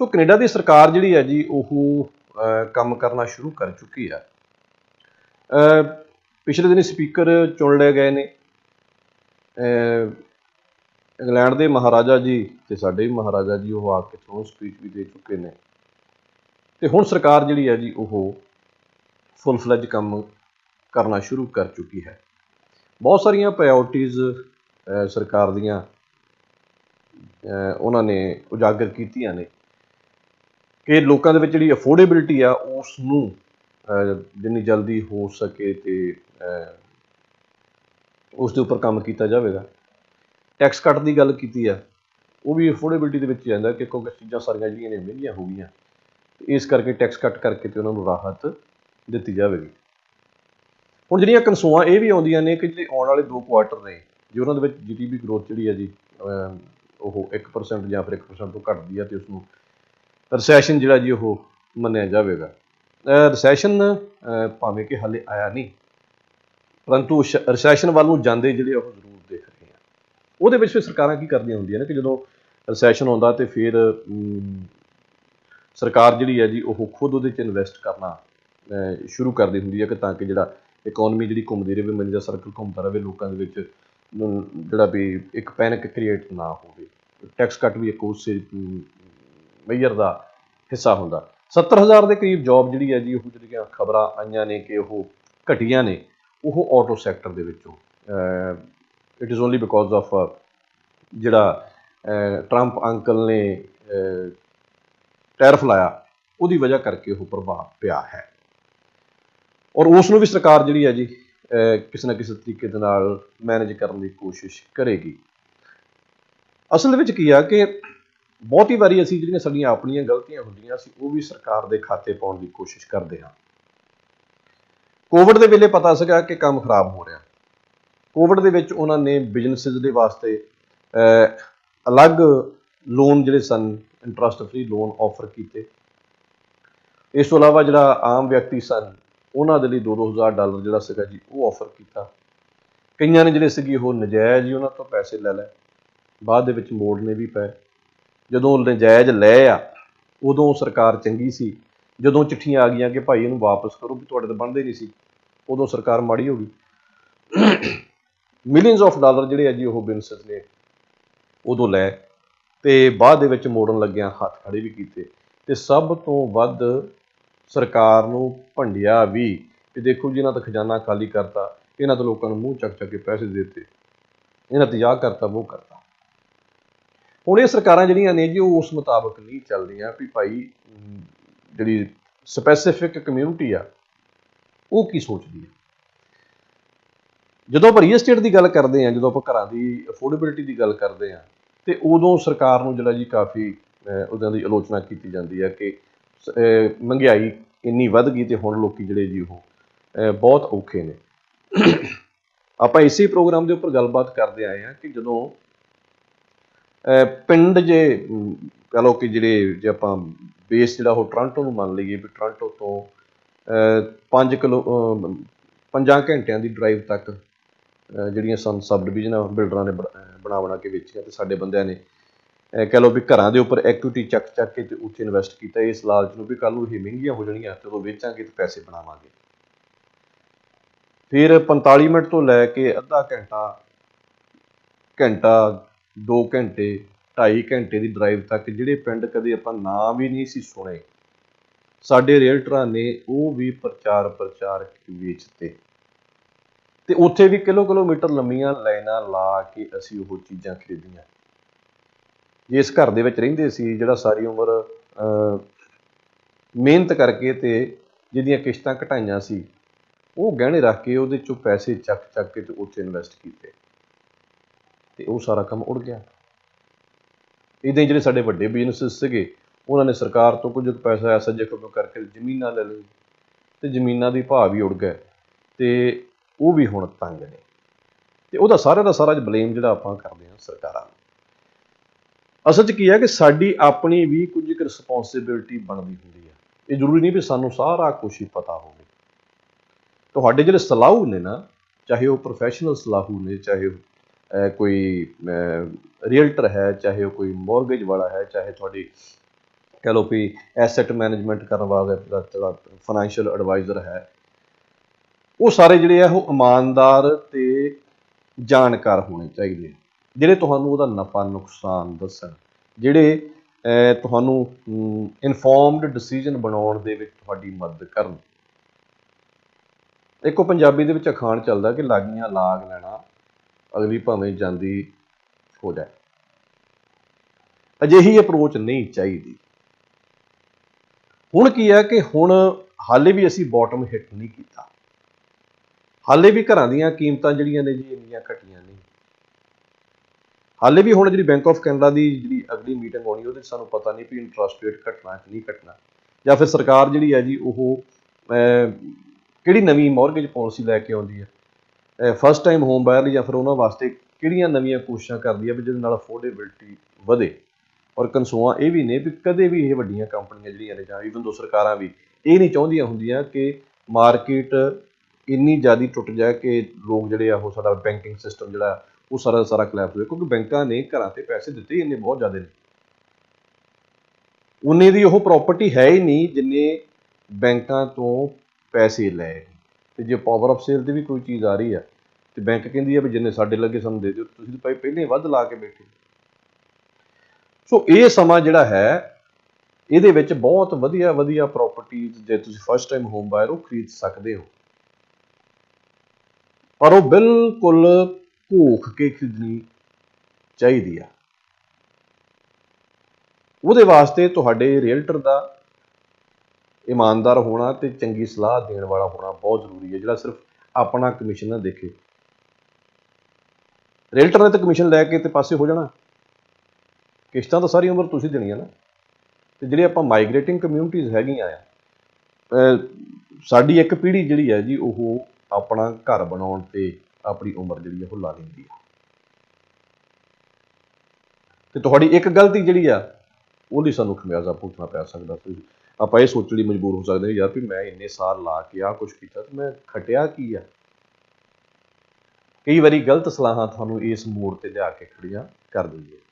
ਸੋ Canada ਦੀ ਸਰਕਾਰ ਜਿਹੜੀ ਹੈ ਜੀ, ਉਹ ਕੰਮ ਕਰਨਾ ਸ਼ੁਰੂ ਕਰ ਚੁੱਕੀ ਹੈ। ਪਿਛਲੇ ਦਿਨੀ ਸਪੀਕਰ ਚੁਣ ਲਏ ਗਏ ਨੇ। ਇੰਗਲੈਂਡ ਦੇ ਮਹਾਰਾਜਾ ਜੀ ਤੇ ਸਾਡੇ ਵੀ ਮਹਾਰਾਜਾ ਜੀ ਉਹ ਆ ਕੇ ਤੁਹਾਨੂੰ ਸਪੀਚ ਵੀ ਦੇ ਚੁੱਕੇ ਨੇ। ਤੇ ਹੁਣ ਸਰਕਾਰ ਜਿਹੜੀ ਹੈ ਜੀ, ਉਹ ਫੁੱਲ ਫਲੈਜ ਕੰਮ ਕਰਨਾ ਸ਼ੁਰੂ ਕਰ ਚੁੱਕੀ ਹੈ। ਬਹੁਤ ਸਾਰੀਆਂ ਪ੍ਰਾਇੋਰਟੀਆਂ ਸਰਕਾਰ ਦੀਆਂ ਉਹਨਾਂ ਨੇ ਉਜਾਗਰ ਕੀਤੀਆਂ ਨੇ। ਕਿ ਲੋਕਾਂ ਦੇ ਵਿੱਚ ਜਿਹੜੀ ਅਫੋਰਡੇਬਿਲਟੀ ਆ ਉਸ ਨੂੰ ਜਿੰਨੀ ਜਲਦੀ ਹੋ ਸਕੇ ਤੇ ਉਸ ਦੇ ਉੱਪਰ ਕੰਮ ਕੀਤਾ ਜਾਵੇਗਾ। ਟੈਕਸ ਕੱਟ ਦੀ ਗੱਲ ਕੀਤੀ ਆ, ਉਹ ਵੀ ਅਫੋਰਡੇਬਿਲਟੀ ਦੇ ਵਿੱਚ ਹੀ ਜਾਂਦਾ ਕਿ ਕਿਉਂਕਿ ਚੀਜ਼ਾਂ ਸਾਰੀਆਂ ਜਿਹੜੀਆਂ ਨੇ, ਮਹਿੰਗੀਆਂ ਹੋ ਗਈਆਂ। ਤੇ ਇਸ ਕਰਕੇ ਟੈਕਸ ਕੱਟ ਕਰਕੇ ਤੇ ਉਹਨਾਂ ਨੂੰ ਰਾਹਤ ਦਿੱਤੀ ਜਾਵੇਗੀ। ਹੁਣ ਜਿਹੜੀਆਂ ਕਨਸੂਆਂ ਇਹ ਵੀ ਆਉਂਦੀਆਂ ਨੇ ਕਿ ਜਿਹੜੇ ਆਉਣ ਵਾਲੇ ਦੋ ਕੁਆਟਰ ਨੇ, ਜੇ ਉਹਨਾਂ ਦੇ ਵਿੱਚ ਜੀਡੀਪੀ ਗਰੋਥ ਜਿਹੜੀ ਹੈ ਜੀ ਉਹ 1% ਜਾਂ ਫਿਰ 1% ਤੋਂ ਘਟਦੀ ਹੈ ਤੇ ਉਸ ਨੂੰ ਰਿਸੈਸ਼ਨ ਜਿਹੜਾ ਜੀ ਉਹ ਮੰਨਿਆ ਜਾਵੇਗਾ। ਰਿਸੈਸ਼ਨ ਭਾਵੇਂ ਕਿ ਹਾਲੇ ਆਇਆ ਨਹੀਂ, ਪਰੰਤੂ ਰੈਸੈਸ਼ਨ ਵੱਲ ਨੂੰ ਜਾਂਦੇ ਜਿਹੜੇ ਉਹ ਜ਼ਰੂਰ ਦੇਖ ਰਹੇ ਆ। ਉਹਦੇ ਵਿੱਚ ਫਿਰ ਸਰਕਾਰਾਂ ਕੀ ਕਰਦੀਆਂ ਹੁੰਦੀਆਂ ਨੇ ਕਿ ਜਦੋਂ ਰਿਸੈਸ਼ਨ ਆਉਂਦਾ ਤੇ ਫਿਰ ਸਰਕਾਰ ਜਿਹੜੀ ਹੈ ਜੀ ਉਹ ਖੁਦ ਉਹਦੇ 'ਚ ਇਨਵੈਸਟ ਕਰਨਾ ਸ਼ੁਰੂ ਕਰਦੀ ਹੁੰਦੀ ਹੈ ਕਿ ਤਾਂ ਕਿ ਜਿਹੜਾ ਇਕਨੋਮੀ ਜਿਹੜੀ ਘੁੰਮਦੀ ਰਹੇ ਮਨੀ ਦਾ ਸਰਕਲ ਘੁੰਮਦਾ ਰਹੇ ਲੋਕਾਂ ਦੇ ਵਿੱਚ ਜਿਹੜਾ ਵੀ ਇੱਕ ਪੈਨਿਕ ਕ੍ਰੀਏਟ ਨਾ ਹੋਵੇ। ਟੈਕਸ ਕੱਟ ਵੀ ਇੱਕ ਉਸੇ ਮੇਅਰ ਦਾ ਹਿੱਸਾ ਹੁੰਦਾ। 70000 ਦੇ ਕਰੀਬ ਜੌਬ ਜਿਹੜੀ ਹੈ ਜੀ, ਉਹ ਜਿਹੜੀਆਂ ਖਬਰਾਂ ਆਈਆਂ ਨੇ ਕਿ ਉਹ ਘਟੀਆਂ ਨੇ, ਉਹ ਆਟੋ ਸੈਕਟਰ ਦੇ ਵਿੱਚੋਂ। It is only because of ਜਿਹੜਾ ਟਰੰਪ ਅੰਕਲ ਨੇ ਟੈਰਫ ਲਾਇਆ, ਉਹਦੀ ਵਜ੍ਹਾ ਕਰਕੇ ਉਹ ਪ੍ਰਭਾਵ ਪਿਆ ਹੈ। ਔਰ ਉਸ ਨੂੰ ਵੀ ਸਰਕਾਰ ਜਿਹੜੀ ਹੈ ਜੀ ਕਿਸੇ ਨਾ ਕਿਸੇ ਤਰੀਕੇ ਦੇ ਨਾਲ ਮੈਨੇਜ ਕਰਨ ਦੀ ਕੋਸ਼ਿਸ਼ ਕਰੇਗੀ। ਅਸਲ ਦੇ ਵਿੱਚ ਕੀ ਆ ਕਿ ਬਹੁਤੀ ਵਾਰੀ ਅਸੀਂ ਜਿਹੜੀਆਂ ਸਾਡੀਆਂ ਆਪਣੀਆਂ ਗਲਤੀਆਂ ਹੁੰਦੀਆਂ ਸੀ, ਉਹ ਵੀ ਸਰਕਾਰ ਦੇ ਖਾਤੇ ਪਾਉਣ ਦੀ ਕੋਸ਼ਿਸ਼ ਕਰਦੇ ਹਾਂ। ਕੋਵਿਡ ਦੇ ਵੇਲੇ ਪਤਾ ਸੀਗਾ ਕਿ ਕੰਮ ਖਰਾਬ ਹੋ ਰਿਹਾ। ਕੋਵਿਡ ਦੇ ਵਿੱਚ ਉਹਨਾਂ ਨੇ ਬਿਜ਼ਨੈਸਿਸ ਦੇ ਵਾਸਤੇ ਅਲੱਗ ਲੋਨ ਜਿਹੜੇ ਸਨ, ਇੰਟਰਸਟ ਫ੍ਰੀ ਲੋਨ ਆਫਰ ਕੀਤੇ। ਇਸ ਤੋਂ ਇਲਾਵਾ ਜਿਹੜਾ ਆਮ ਵਿਅਕਤੀ ਸਨ, ਉਹਨਾਂ ਦੇ ਲਈ 2-2000 ਡਾਲਰ ਜਿਹੜਾ ਸੀਗਾ ਜੀ, ਉਹ ਆਫਰ ਕੀਤਾ। ਕਈਆਂ ਨੇ ਜਿਹੜੇ ਸੀਗੇ ਉਹ ਨਜਾਇਜ਼ ਹੀ ਉਹਨਾਂ ਤੋਂ ਪੈਸੇ ਲੈ ਲਏ। ਬਾਅਦ ਦੇ ਵਿੱਚ ਮੋੜਨੇ ਵੀ ਪਏ। ਜਦੋਂ ਨਜਾਇਜ਼ ਲਏ ਆ, ਉਦੋਂ ਸਰਕਾਰ ਚੰਗੀ ਸੀ। ਜਦੋਂ ਚਿੱਠੀਆਂ ਆ ਗਈਆਂ ਕਿ ਭਾਈ ਇਹਨੂੰ ਵਾਪਸ ਕਰੋ ਵੀ ਤੁਹਾਡੇ ਤਾਂ ਬਣਦੇ ਨਹੀਂ ਸੀ, ਉਦੋਂ ਸਰਕਾਰ ਮਾੜੀ ਹੋ ਗਈ। ਮਿਲੀਅਨਸ ਆਫ ਡਾਲਰ ਜਿਹੜੇ ਆ ਜੀ ਉਹ ਬਿਜ਼ਨਸ ਨੇ ਉਦੋਂ ਲੈ ਤੇ ਬਾਅਦ ਦੇ ਵਿੱਚ ਮੋੜਨ ਲੱਗਿਆਂ ਹੱਥ ਖੜੇ ਵੀ ਕੀਤੇ। ਤੇ ਸਭ ਤੋਂ ਵੱਧ ਸਰਕਾਰ ਨੂੰ ਭੰਡਿਆ ਵੀ ਕਿ ਦੇਖੋ ਜੀ ਇਹਨਾਂ ਦਾ ਖਜ਼ਾਨਾ ਖਾਲੀ ਕਰਤਾ, ਇਹਨਾਂ ਤੋਂ ਲੋਕਾਂ ਨੂੰ ਮੂੰਹ ਚੱਕ ਚੱਕ ਕੇ ਪੈਸੇ ਦਿੱਤੇ। ਇਹਨਾਂ ਤੇ ਆਹ ਕਰਤਾ ਉਹ ਕਰਤਾ। ਹੁਣ ਇਹ ਸਰਕਾਰਾਂ ਜਿਹੜੀਆਂ ਨੇ ਜੀ ਉਹ ਉਸ ਮੁਤਾਬਕ ਨਹੀਂ ਚੱਲਦੀਆਂ ਵੀ ਭਾਈ ਜਿਹੜੀ ਸਪੈਸੀਫਿਕ ਕਮਿਊਨਿਟੀ ਆ ਉਹ ਕੀ ਸੋਚਦੀ ਹੈ ਜਦੋਂ ਆਪਾਂ ਰੀਅਲ ਏਸਟੇਟ ਦੀ ਗੱਲ ਕਰਦੇ ਹਾਂ ਜਦੋਂ ਆਪਾਂ ਘਰਾਂ ਦੀ ਅਫੋਰਡੇਬਿਲਟੀ ਦੀ ਗੱਲ ਕਰਦੇ ਹਾਂ ਤੇ ਉਦੋਂ ਸਰਕਾਰ ਨੂੰ ਜਿਹੜਾ ਜੀ ਕਾਫੀ ਅਹ, ਦੀ ਆਲੋਚਨਾ ਕੀਤੀ ਜਾਂਦੀ ਹੈ ਕਿ ਮਹਿੰਗਾਈ ਇੰਨੀ ਵੱਧ ਗਈ ਤੇ ਹੁਣ ਲੋਕੀ ਜਿਹੜੇ ਜੀ ਉਹ ਬਹੁਤ ਔਖੇ ਨੇ। ਆਪਾਂ ਇਸੇ ਪ੍ਰੋਗਰਾਮ ਦੇ ਉੱਪਰ ਗੱਲਬਾਤ ਕਰਦੇ ਆਏ ਹਾਂ ਕਿ ਜਦੋਂ ਪਿੰਡ ਜੇ ਅਮ, ਕਹ ਲਓ ਕਿ ਜਿਹੜੇ ਜੇ ਆਪਾਂ ਬੇਸ ਜਿਹੜਾ ਉਹ ਟੋਰਾਂਟੋ ਨੂੰ ਮੰਨ ਲਈਏ ਵੀ ਟੋਰਾਂਟੋ ਤੋਂ 5 ਕਿਲੋ 5 ਘੰਟਿਆਂ ਦੀ ਡਰਾਈਵ ਤੱਕ ਜਿਹੜੀਆਂ ਸਨ ਸਬ ਡਿਵੀਜ਼ਨਾਂ ਬਿਲਡਰਾਂ ਨੇ ਬਣਾ- ਬਣਾ ਬਣਾ ਕੇ ਵੇਚੀਆਂ ਤੇ ਸਾਡੇ ਬੰਦਿਆਂ ਨੇ ਅਹ, ਕਹਿ ਲਓ ਵੀ ਘਰਾਂ ਦੇ ਉੱਪਰ ਐਕੁਇਟੀ ਚੱਕ ਚੱਕ ਕੇ ਤੇ ਉੱਥੇ ਇਨਵੈਸਟ ਕੀਤਾ ਇਸ ਲਾਲਚ ਨੂੰ ਵੀ ਕੱਲ ਨੂੰ ਇਹ ਮਹਿੰਗੀਆਂ ਹੋ ਜਾਣਗੀਆਂ ਤੇ ਉਹ ਵੇਚਾਂਗੇ ਤੇ ਪੈਸੇ ਬਣਾਵਾਂਗੇ। ਫਿਰ 45 ਮਿੰਟ ਤੋਂ ਲੈ ਕੇ ਅੱਧਾ ਘੰਟਾ ਘੰਟਾ 2 ਘੰਟੇ 2.5 ਘੰਟੇ ਦੀ ਡਰਾਈਵ ਤੱਕ ਜਿਹੜੇ ਪਿੰਡ ਕਦੇ ਆਪਾਂ ਨਾਂ ਵੀ ਨਹੀਂ ਸੀ ਸੁਣੇ। ਸਾਡੇ ਰੇਲਟਰਾਂ ਨੇ ਉਹ ਵੀ ਪ੍ਰਚਾਰ ਪ੍ਰਚਾਰ ਵੇਚਤੇ। ਤੇ ਉੱਥੇ ਵੀ ਕਿਲੋ ਕਿਲੋਮੀਟਰ ਲੰਮੀਆਂ ਲਾਈਨਾਂ ਲਾ ਕੇ ਅਸੀਂ ਉਹ ਚੀਜ਼ਾਂ ਖਰੀਦੀਆਂ। ਜਿਸ ਘਰ ਦੇ ਵਿੱਚ ਰਹਿੰਦੇ ਸੀ, ਜਿਹੜਾ ਸਾਰੀ ਉਮਰ ਮਿਹਨਤ ਕਰਕੇ ਤੇ ਜਿਹਦੀਆਂ ਕਿਸ਼ਤਾਂ ਘਟਾਈਆਂ ਸੀ, ਉਹ ਗਹਿਣੇ ਰੱਖ ਕੇ ਉਹਦੇ ਚੋਂ ਪੈਸੇ ਚੱਕ ਚੱਕ ਕੇ ਤੇ ਉੱਥੇ ਇਨਵੈਸਟ ਕੀਤੇ। ਤੇ ਉਹ ਸਾਰਾ ਕੰਮ ਉੜ ਗਿਆ। ਇਦਾਂ ਹੀ ਜਿਹੜੇ ਸਾਡੇ ਵੱਡੇ ਬਿਜ਼ਨੈਸ ਸੀਗੇ ਉਹਨਾਂ ਨੇ ਸਰਕਾਰ ਤੋਂ ਕੁਝ ਕੁ ਪੈਸਾ ਐਸਾ ਜੇਕਰ ਕਰਕੇ ਜ਼ਮੀਨਾਂ ਲੈ ਲਈ ਤੇ ਜ਼ਮੀਨਾਂ ਦੀ ਭਾਅ ਵੀ ਉੜ ਗਏ ਤੇ ਉਹ ਵੀ ਹੁਣ ਤੰਗ ਨੇ। ਤੇ ਉਹਦਾ ਸਾਰਾ ਦਾ ਸਾਰਾ ਬਲੇਮ ਜਿਹੜਾ ਆਪਾਂ ਕਰਦੇ ਹਾਂ ਸਰਕਾਰਾਂ ਨੂੰ। ਅਸਲ 'ਚ ਕੀ ਹੈ ਕਿ ਸਾਡੀ ਆਪਣੀ ਵੀ ਕੁਝ ਇੱਕ ਰਿਸਪੌਂਸਿਬਿਲਟੀ ਬਣਦੀ ਹੁੰਦੀ ਹੈ। ਇਹ ਜ਼ਰੂਰੀ ਨਹੀਂ ਵੀ ਸਾਨੂੰ ਸਾਰਾ ਕੁਝ ਹੀ ਪਤਾ ਹੋਵੇ। ਤੁਹਾਡੇ ਜਿਹੜੇ ਸਲਾਹੂ ਨੇ ਨਾ ਚਾਹੇ ਉਹ ਪ੍ਰੋਫੈਸ਼ਨਲ ਸਲਾਹੂ ਨੇ ਚਾਹੇ ਉਹ, ਕੋਈ ਰੀਅਲਟਰ ਹੈ, ਚਾਹੇ ਉਹ ਕੋਈ ਮੌਰਗੇਜ ਵਾਲਾ ਹੈ, ਚਾਹੇ ਤੁਹਾਡੀ ਕਹ ਲਓ ਵੀ ਐਸੈਟ ਮੈਨੇਜਮੈਂਟ ਕਰਨ ਵਾਲਾ ਜਿਹੜਾ ਫਾਈਨੈਂਸ਼ੀਅਲ ਐਡਵਾਈਜ਼ਰ ਹੈ, ਉਹ ਸਾਰੇ ਜਿਹੜੇ ਆ, ਉਹ ਇਮਾਨਦਾਰ ਤੇ ਜਾਣਕਾਰ ਹੋਣੇ ਚਾਹੀਦੇ ਜਿਹੜੇ ਤੁਹਾਨੂੰ ਉਹਦਾ ਨਫਾ ਨੁਕਸਾਨ ਦੱਸਣ, ਜਿਹੜੇ ਤੁਹਾਨੂੰ ਇਨਫੋਰਮਡ ਡਿਸੀਜਨ ਬਣਾਉਣ ਦੇ ਵਿੱਚ ਤੁਹਾਡੀ ਮਦਦ ਕਰਨ। ਇੱਕੋ ਪੰਜਾਬੀ ਦੇ ਵਿੱਚ ਅਖਾਣ ਚੱਲਦਾ ਕਿ ਲਾਗੀਆਂ ਲਾਗ ਲੈਣਾ ਅਗਲੀ ਭਾਵੇਂ ਜਾਂਦੀ ਹੋ ਜਾਏ। ਅਜਿਹੀ ਅਪਰੋਚ ਨਹੀਂ ਚਾਹੀਦੀ। ਹੁਣ ਕੀ ਹੈ ਕਿ ਹੁਣ ਹਾਲੇ ਵੀ ਅਸੀਂ ਬਾਟਮ ਹਿੱਟ ਨਹੀਂ ਕੀਤਾ। ਹਾਲੇ ਵੀ ਘਰਾਂ ਦੀਆਂ ਕੀਮਤਾਂ ਜਿਹੜੀਆਂ ਨੇ ਜੀ ਇੰਨੀਆਂ ਘਟੀਆਂ ਨਹੀਂ। ਹਾਲੇ ਵੀ ਹੁਣ ਜਿਹੜੀ ਬੈਂਕ ਆਫ ਕੈਨੇਡਾ ਦੀ ਜਿਹੜੀ ਅਗਲੀ ਮੀਟਿੰਗ ਆਉਣੀ ਉਹਦੇ 'ਚ ਸਾਨੂੰ ਪਤਾ ਨਹੀਂ ਵੀ ਇੰਟਰਸਟ ਰੇਟ ਘਟਣਾ ਕਿ ਨਹੀਂ ਘਟਣਾ। ਜਾਂ ਫਿਰ ਸਰਕਾਰ ਜਿਹੜੀ ਹੈ ਜੀ, ਉਹ ਕਿਹੜੀ ਨਵੀਂ ਮੌਰਗੇਜ ਪਾਲਿਸੀ ਲੈ ਕੇ ਆਉਂਦੀ ਹੈ? ਫਸਟ ਟਾਈਮ ਹੋਮ ਬਾਇਰ ਲਈ ਜਾਂ ਫਿਰ ਉਹਨਾਂ ਵਾਸਤੇ ਕਿਹੜੀਆਂ ਨਵੀਆਂ ਕੋਸ਼ਿਸ਼ਾਂ ਕਰਦੀ ਹੈ ਵੀ ਜਿਹਦੇ ਨਾਲ ਅਫੋਰਡੇਬਿਲਟੀ ਵਧੇ? ਔਰ ਕਨਸੂਆਂ ਇਹ ਵੀ ਨੇ ਵੀ ਕਦੇ ਵੀ ਇਹ ਵੱਡੀਆਂ ਕੰਪਨੀਆਂ ਜਿਹੜੀਆਂ ਨੇ ਜਾਂ ਇਵਨ ਦੋ ਸਰਕਾਰਾਂ ਵੀ ਇਹ ਨਹੀਂ ਚਾਹੁੰਦੀਆਂ ਹੁੰਦੀਆਂ ਕਿ ਮਾਰਕੀਟ ਇੰਨੀ ਜ਼ਿਆਦਾ ਟੁੱਟ ਜਾਏ ਕਿ ਲੋਕ ਜਿਹੜੇ ਆ ਉਹ ਸਾਡਾ ਬੈਂਕਿੰਗ ਸਿਸਟਮ ਜਿਹੜਾ, ਉਹ ਸਾਰਾ ਸਾਰਾ ਕਲੈਪਸ ਹੋਵੇ ਕਿਉਂਕਿ ਬੈਂਕਾਂ ਨੇ ਘਰਾਂ ਤੇ ਪੈਸੇ ਦਿੱਤੇ ਇੰਨੇ ਬਹੁਤ ਜ਼ਿਆਦਾ ਨੇ। ਉਨੇ ਦੀ ਉਹ ਪ੍ਰਾਪਰਟੀ ਹੈ ਹੀ ਨਹੀਂ ਜਿੰਨੇ ਬੈਂਕਾਂ ਤੋਂ ਪੈਸੇ ਲਏ। ਤੇ ਜੇ ਪਾਵਰ ਆਫ ਸੇਲ ਤੇ ਵੀ ਕੋਈ ਚੀਜ਼ ਆ ਰਹੀ ਹੈ ਤੇ ਬੈਂਕ ਕਹਿੰਦੀ ਹੈ ਵੀ ਜਿੰਨੇ ਸਾਡੇ ਲੱਗੇ ਸਾਨੂੰ ਦੇ ਦਿਓ ਤੁਸੀਂ ਤਾਂ ਭਾਈ ਪਹਿਲੇ ਵੱਧ ਲਾ ਕੇ ਬੈਠੇ ਸੋ ਇਹ ਸਮਾਂ ਜਿਹੜਾ ਹੈ, ਇਹਦੇ ਵਿੱਚ ਬਹੁਤ ਵਧੀਆ ਵਧੀਆ ਪ੍ਰਾਪਰਟੀਆਂ ਜੇ ਤੁਸੀਂ ਫਸਟ ਟਾਈਮ ਹੋਮ ਬਾਇਰ ਹੋ, ਖਰੀਦ ਸਕਦੇ ਹੋ। ਪਰ ਉਹ ਬਿਲਕੁਲ ਭੋਖ ਕੇ ਖਰੀਦਣੀ ਚਾਹੀਦੀ ਆ। ਉਹਦੇ ਵਾਸਤੇ ਤੁਹਾਡੇ ਰੀਅਲਟਰ ਦਾ ਇਮਾਨਦਾਰ ਹੋਣਾ ਤੇ ਚੰਗੀ ਸਲਾਹ ਦੇਣ ਵਾਲਾ ਹੋਣਾ ਬਹੁਤ ਜ਼ਰੂਰੀ ਹੈ। ਜਿਹੜਾ ਸਿਰਫ ਆਪਣਾ ਕਮਿਸ਼ਨ ਨਾ ਦੇਖੇ। ਰੇਲਟਰ ਨੇ ਤਾਂ ਕਮਿਸ਼ਨ ਲੈ ਕੇ ਤੇ ਪਾਸੇ ਹੋ ਜਾਣਾ। ਕਿਸ਼ਤਾਂ ਤਾਂ ਸਾਰੀ ਉਮਰ ਤੁਸੀਂ ਦੇਣੀਆਂ ਨਾ। ਤੇ ਜਿਹੜੇ ਆਪਾਂ ਮਾਈਗ੍ਰੇਟਿੰਗ ਕਮਿਊਨਿਟੀਜ਼ ਹੈਗੀਆਂ ਆ ਸਾਡੀ ਇੱਕ ਪੀੜ੍ਹੀ ਜਿਹੜੀ ਹੈ ਜੀ, ਉਹ ਆਪਣਾ ਘਰ ਬਣਾਉਣ ਤੇ ਆਪਣੀ ਉਮਰ ਜਿਹੜੀ ਹੈ ਉਹ ਲਾ ਲੈਂਦੀ ਆ। ਤੇ ਤੁਹਾਡੀ ਇੱਕ ਗਲਤੀ ਜਿਹੜੀ ਆ, ਉਹਦੀ ਸਾਨੂੰ ਖਮਿਆਜ਼ਾ ਭੁਗਤਣਾ ਪੈ ਸਕਦਾ। ਤੇ ਆਪਾਂ ਇਹ ਸੋਚਣ ਲਈ ਮਜਬੂਰ ਹੋ ਸਕਦੇ ਹਾਂ ਯਾਰ ਵੀ ਮੈਂ ਇੰਨੇ ਸਾਲ ਲਾ ਕੇ ਆ ਕੁਝ ਕੀਤਾ ਤੇ ਮੈਂ ਖਟਿਆ ਕੀ ਆ? ਕਈ ਵਾਰੀ ਗਲਤ ਸਲਾਹਾਂ ਤੁਹਾਨੂੰ ਇਸ ਮੋੜ ਤੇ ਲਿਆ ਕੇ ਖੜੀਆਂ ਕਰ ਦਿੰਦੀਆਂ।